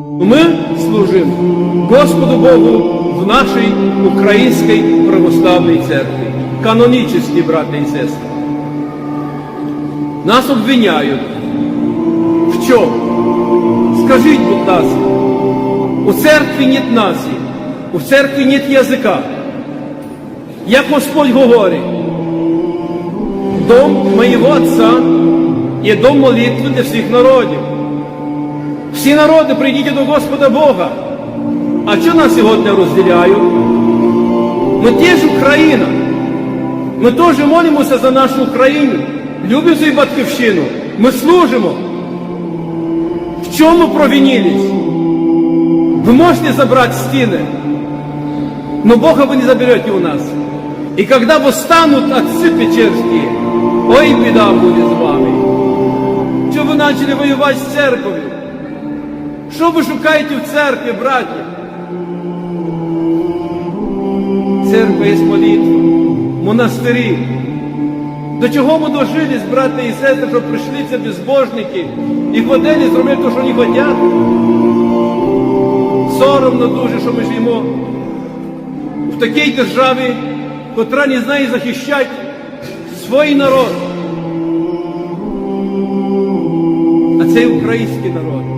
Ми служимо Господу Богу в нашій українській православній церкві. Канонічні, брати і сестри. Нас обвиняють. В чому? Скажіть, будь ласка, у церкві нет нації, у церкві нет язика. Як Господь говорить, дом моєго Отця є дом молитви для всіх народів. Всі народи прийдіть до Господа Бога. А що нас сьогодні розділяють? Ми теж Україна. Ми теж молимося за нашу Україну, любимо свою батьківщину. Ми служимо. В чому провинились? Вы можете забрать стены, но Бога вы не заберете у нас. И когда восстанут отцы печерские, ой, беда будет с вами. Что вы начали воевать с церковью? Що ви шукаєте в церкві, браті? Церква є молитва, монастирі. До чого ми дожились, брати і сестри, що прийшли ці безбожники і ходили, зробили те, що вони хочуть? Соромно дуже, що ми живемо в такій державі, котра не знає захищати свій народ. А це український народ.